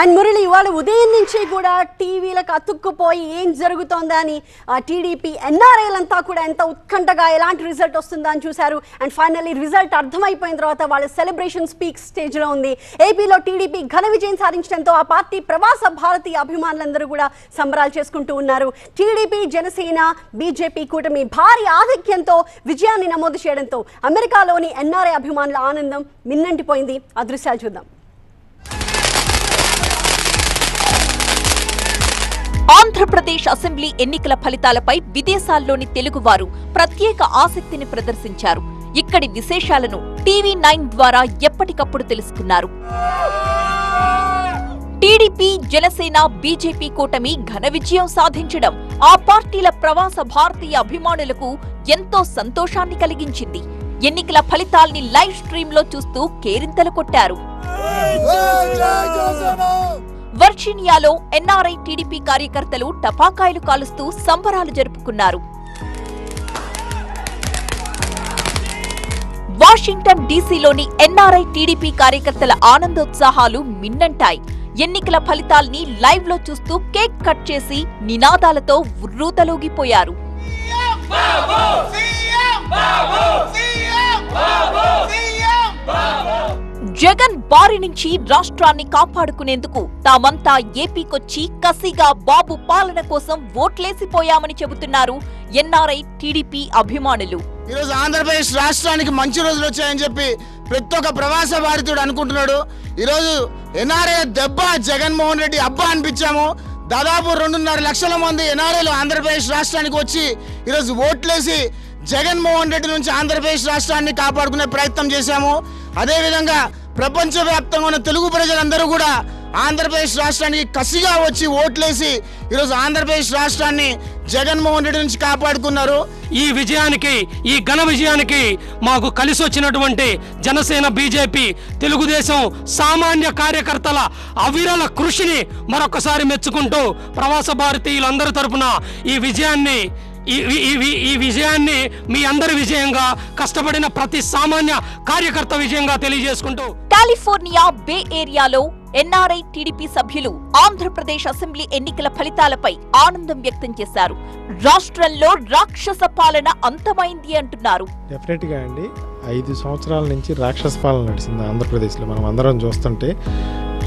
And Murali ఇవాళ ఉదయం నుంచి కూడా టీవీలకు అతుక్కుపోయి ఏం జరుగుతోందా అని టీడీపీ ఎన్ఆర్ఐలంతా కూడా ఎంత ఉత్కంఠగా ఎలాంటి రిజల్ట్ వస్తుందా అని చూశారు. అండ్ ఫైనల్లీ రిజల్ట్ అర్థమైపోయిన తర్వాత వాళ్ళ సెలబ్రేషన్ స్పీక్ స్టేజ్లో ఉంది. ఏపీలో టీడీపీ ఘన విజయం సాధించడంతో ఆ పార్టీ ప్రవాస భారతీయ అభిమానులందరూ కూడా సంబరాలు చేసుకుంటూ ఉన్నారు. టీడీపీ జనసేన బీజేపీ కూటమి భారీ ఆధిక్యంతో విజయాన్ని నమోదు చేయడంతో అమెరికాలోని ఎన్ఆర్ఐ అభిమానుల ఆనందం మిన్నంటిపోయింది. ఆ దృశ్యాలు చూద్దాం. ఆంధ్రప్రదేశ్ అసెంబ్లీ ఎన్నికల ఫలితాలపై విదేశాల్లోని తెలుగువారు ప్రత్యేక ఆసక్తిని ప్రదర్శించారు ఇక్కడి విశేషాలను టీవీ నైన్ ద్వారా ఎప్పటికప్పుడు తెలుసుకున్నారు టీడీపీ జనసేన బీజేపీ కూటమి ఘన విజయం సాధించడం ఆ పార్టీల ప్రవాస భారతీయ అభిమానులకు ఎంతో సంతోషాన్ని కలిగించింది ఎన్నికల ఫలితాల్ని లైవ్ స్ట్రీమ్లో చూస్తూ కేరింతలు కొట్టారు వర్జీనియాలో ఎన్ఆర్ఐ టీడీపీ కార్యకర్తలు టపాకాయలు కాలుస్తూ సంబరాలు జరుపుకున్నారు. వాషింగ్టన్ డీసీలోని ఎన్ఆర్ఐ టీడీపీ కార్యకర్తల ఆనందోత్సాహాలు మిన్నంటాయి. ఎన్నికల ఫలితాల్ని లైవ్లో చూస్తూ కేక్ కట్ చేసి నినాదాలతో వృతలోగిపోయారు బారి నుంచి రాష్ట్రాన్ని కాపాడుకునేందుకు తామంతా ఏపీకొచ్చి కసిగా బాబు పాలన కోసం ఓట్లేసిపోయామని చెబుతున్నారు ఎన్ఆర్ఐ టీడీపీ అభిమానులు. ఈరోజు ఆంధ్రప్రదేశ్ రాష్ట్రానికి మంచి రోజులు వచ్చాయని చెప్పి ప్రతి ఒక్క ప్రవాస భారతీయుడు అనుకుంటున్నాడు. ఈరోజు ఎన్ఆర్ఐ దెబ్బ జగన్మోహన్ రెడ్డి అబ్బా అనిపించాము. దాదాపు రెండున్నర లక్షల మంది ఎన్ఆర్ఐలు ఆంధ్రప్రదేశ్ రాష్ట్రానికి వచ్చి ఈరోజు ఓట్లేసి జగన్మోహన్ రెడ్డి నుంచి ఆంధ్రప్రదేశ్ రాష్ట్రాన్ని కాపాడుకునే ప్రయత్నం చేశాము. అదేవిధంగా ప్రపంచవ్యాప్తంగా ఉన్న తెలుగు ప్రజలందరూ కూడా ఆంధ్రప్రదేశ్ రాష్ట్రానికి కసిగా వచ్చి ఓట్లేసి ఈరోజు ఆంధ్రప్రదేశ్ రాష్ట్రాన్ని జగన్మోహన్ రెడ్డి నుంచి కాపాడుకున్నారు. ఈ విజయానికి ఈ ఘన విజయానికి మాకు కలిసి వచ్చినటువంటి జనసేన బీజేపీ తెలుగుదేశం సామాన్య కార్యకర్తల అవిరల కృషిని మరొకసారి మెచ్చుకుంటూ ప్రవాస భారతీయులందరి తరపున ఈ విజయాన్ని ఈ ఈ- ఈ వి- ఈ విజయాన్ని మీ అందరి విజయంగా కష్టపడిన ప్రతి సామాన్య కార్యకర్త విజయంగా తెలియజేసుకుంటూ కాలిఫోర్నియా బే ఏరియాలో ఎన్ఆర్ఐ టీడీపీ సభ్యులు ఆంధ్రప్రదేశ్ అసెంబ్లీ ఎన్నికల ఫలితాలపై ఆనందం వ్యక్తం చేశారు. రాష్ట్రంలో రాక్షస పాలన అంతమైంది అంటున్నారు. డెఫినెట్గా అండి ఐదు సంవత్సరాల నుంచి రాక్షస పాలన నడిచింది ఆంధ్రప్రదేశ్లో. మనం అందరం చూస్తుంటే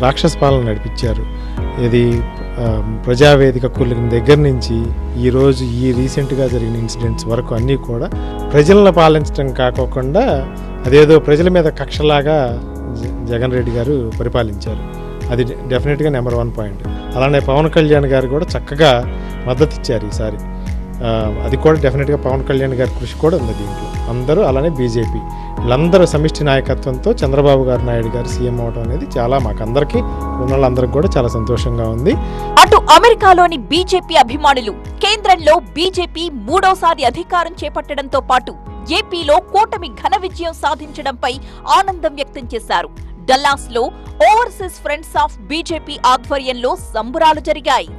రాక్షస పాలన నడిపించారు. ఇది ప్రజావేదిక కూలిన దగ్గర నుంచి ఈరోజు ఈ రీసెంట్గా జరిగిన ఇన్సిడెంట్స్ వరకు అన్నీ కూడా ప్రజలను పాలించడం కాకోకుండా అదేదో ప్రజల మీద కక్షలాగా జగన్ రెడ్డి గారు పరిపాలించారు. అది డెఫినెట్గా నెంబర్ వన్ పాయింట్. అలానే పవన్ కళ్యాణ్ గారు కూడా చక్కగా మద్దతు ఇచ్చారు ఈసారి అది కూడా డెఫినెట్గా పవన్ కళ్యాణ్ గారి కృషి కూడా ఉంది దీంట్లో. అందరూ అలానే బీజేపీ. వీళ్ళందరూ సమిష్టి నాయకత్వంతో చంద్రబాబు గారు నాయుడు గారు సీఎం అవడం అనేది చాలా మాకందరికీ ఉన్న వాళ్ళందరికీ కూడా చాలా సంతోషంగా ఉంది. అటు అమెరికాలోని బీజేపీ అభిమానులు కేంద్రంలో బీజేపీ మూడోసారి అధికారం చేపట్టడంతో పాటు ఏపీలో కూటమి ఘన విజయం సాధించడంపై ఆనందం వ్యక్తం చేశారు. డల్లాస్లో ఓవర్సీస్ ఫ్రెండ్స్ ఆఫ్ బీజేపీ ఆధ్వర్యంలో సంబురాలు జరిగాయి.